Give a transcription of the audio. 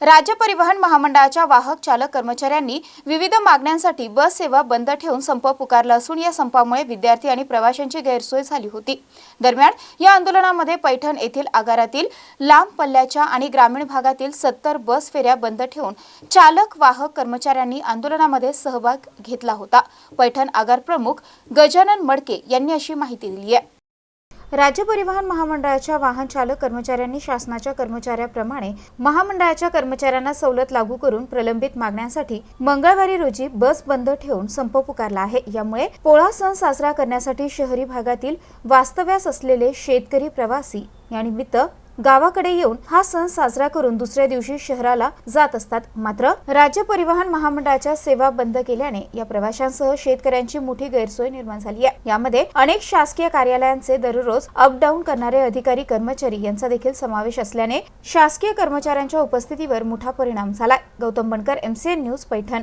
राज्य परिवहन महामंडळाच्या वाहक चालक कर्मचाऱ्यांनी विविध मागण्यांसाठी बस सेवा बंद ठेवून संप पुकारला असून या संपामुळे विद्यार्थी आणि प्रवाशांची गैरसोय झाली होती. दरम्यान या आंदोलनामध्ये पैठण येथील आगारातील लांब पल्ल्याच्या आणि ग्रामीण भागातील सत्तर बस फेऱ्या बंद ठेवून चालक वाहक कर्मचाऱ्यांनी आंदोलनामध्ये सहभाग घेतला होता. पैठण आगार प्रमुख गजानन मडके यांनी अशी माहिती दिली आहे. राज्य परिवहन महामंडळाच्या वाहन चालक कर्मचाऱ्यांनी शासनाच्या कर्मचाऱ्याप्रमाणे महामंडळाच्या कर्मचाऱ्यांना सवलत लागू करून प्रलंबित मागण्यांसाठी मंगळवारी रोजी बस बंद ठेवून संप पुकारला आहे. यामुळे पोळा सण साजरा करण्यासाठी शहरी भागातील वास्तव्यास असलेले शेतकरी प्रवासी यानिमित्त गावाकडे येऊन हा सण साजरा करून दुसऱ्या दिवशी शहराला जात असतात. मात्र राज्य परिवहन महामंडळाच्या सेवा बंद केल्याने या प्रवाशांसह शेतकऱ्यांची मोठी गैरसोय निर्माण झाली आहे. यामध्ये अनेक शासकीय कार्यालयांचे दररोज अप डाऊन करणारे अधिकारी कर्मचारी यांचा देखील समावेश असल्याने शासकीय कर्मचाऱ्यांच्या उपस्थितीवर मोठा परिणाम झालाय. Gautam Bankar MCN news Paithan.